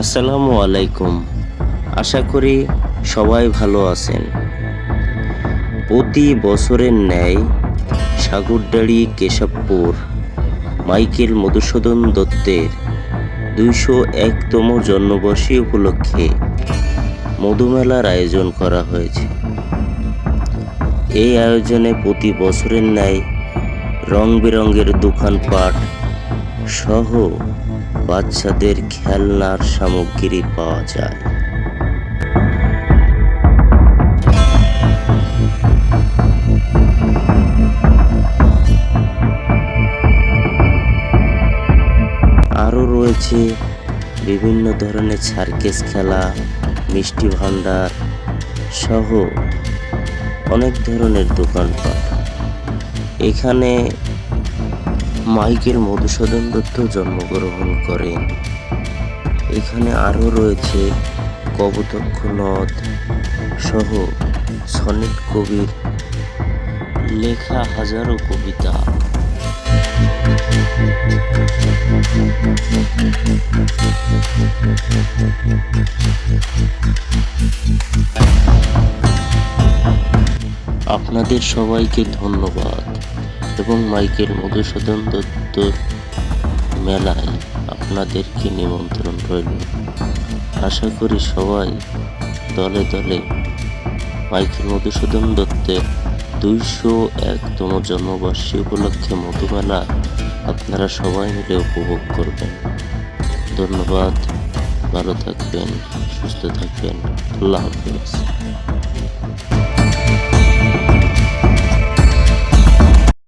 আসসালামু আলাইকুম। আশা করি সবাই ভালো আছেন। প্রতি বছরের ন্যায় সাগরদাড়ি কেশবপুর মাইকেল মধুসূদন দত্তের দুইশো একতম জন্মবর্ষী উপলক্ষে মধুমেলার আয়োজন করা হয়েছে। এই আয়োজনে প্রতি বছরের ন্যায় রং বেরঙের দোকানপাট সহ বাচ্চাদের খেলনার সামগ্রী পাওয়া যায়। আরও রয়েছে বিভিন্ন ধরনের সার্কেস খেলা, মিষ্টি ভান্ডার সহ অনেক ধরনের দোকানপাট। এখানে মাইকেল মধুসূদন দত্ত জন্মগ্রহণ করেন। এখানে আরও রয়েছে কবতক্ষ নদ সহ সনেট কবির লেখা হাজারো কবিতা। আপনাদের সবাইকে ধন্যবাদ। এবং মাইকেল মধুসূদন দত্তর মেলায় আপনাদেরকে নিমন্ত্রণ রইল। আশা করি সবাই দলে দলে মাইকেল মধুসূদন দত্তের দুইশো একতম জন্মবার্ষিকী উপলক্ষে মধুমেলা আপনারা সবাই মিলে উপভোগ করবেন। ধন্যবাদ, ভালো থাকবেন, সুস্থ থাকবেন। আল্লাহ হাফিজ।